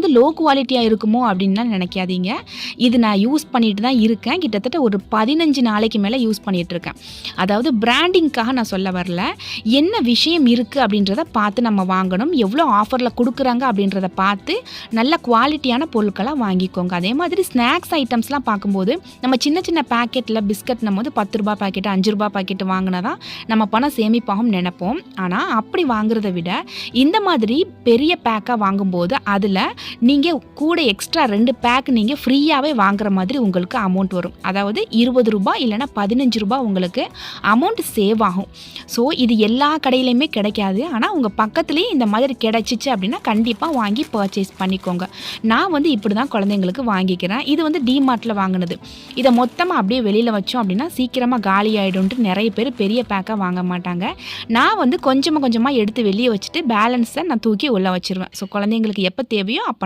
வந்து லோ குவாலிட்டியாக இருக்குமோ அப்படின்லாம் நினைக்காதீங்க. இது நான் யூஸ் பண்ணிட்டு தான் இருக்கேன். கிட்டத்தட்ட ஒரு பதினஞ்சு நாளைக்கு மேலே யூஸ் பண்ணிகிட்ருக்கேன் இருக்கேன். அதாவது பிராண்டிங்க்காக நான் சொல்ல வரல. என்ன விஷயம் இருக்குது அப்படின்றத பார்த்து நம்ம வாங்கணும். எவ்வளோ ஆஃபரில் கொடுக்குறாங்க அப்படின்றத பார்த்து நல்ல குவாலிட்டியான பொருட்களாக வாங்கிக்கோங்க. அதே மாதிரி ஸ்நாக்ஸ் ஐட்டம்ஸ்லாம் பார்க்கும்போது நம்ம சின்ன சின்ன பேக்கெட்டில் பிஸ்கட் நம்ம வந்து பத்து ரூபா பாக்கெட் அஞ்சு ரூபா பாக்கெட் வாங்கினா தான் நம்ம பணம் சேமிப்பாகும் நினைப்போம். ஆனால் அப்படி வாங்குறத விட இந்த மாதிரி பெரிய பேக்காக வாங்கும்போது அதில் நீங்கள் கூட எக்ஸ்ட்ரா ரெண்டு பேக் நீங்கள் ஃப்ரீயாகவே வாங்குற மாதிரி உங்களுக்கு அமௌண்ட் வரும். அதாவது இருபது ரூபாய் இல்லைன்னா பதினஞ்சு ரூபாய் உங்களுக்கு அமௌண்ட் சேவ் ஆகும். ஸோ இது எல்லா கடையிலையுமே கிடைக்காது. ஆனால் உங்கள் பக்கத்துலேயே இந்த மாதிரி கிடைச்சிச்சு அப்படின்னா கண்டிப்பாக வாங்கி பர்ச்சேஸ் பண்ணிக்கோங்க. நான் வந்து இப்படி தான் குழந்தைங்களுக்கு வாங்கிக்கிறேன். இது வந்து டிமார்ட்டில் வாங்கினது. இதை மொத்தமாக அப்படியே வெளியில் வச்சோம் அப்படின்னா சீக்கிரமாக காலி ஆகிடும்ட்டு நிறைய பேர் பெரிய பேக்காக வாங்க மாட்டாங்க. நான் வந்து கொஞ்சமாக கொஞ்சமாக எடுத்து வெளியே வச்சுட்டு பேலன்ஸை நான் தூக்கி உள்ளே வச்சிருவேன். ஸோ குழந்தைங்களுக்கு எப்போ தேவையோ அப்போ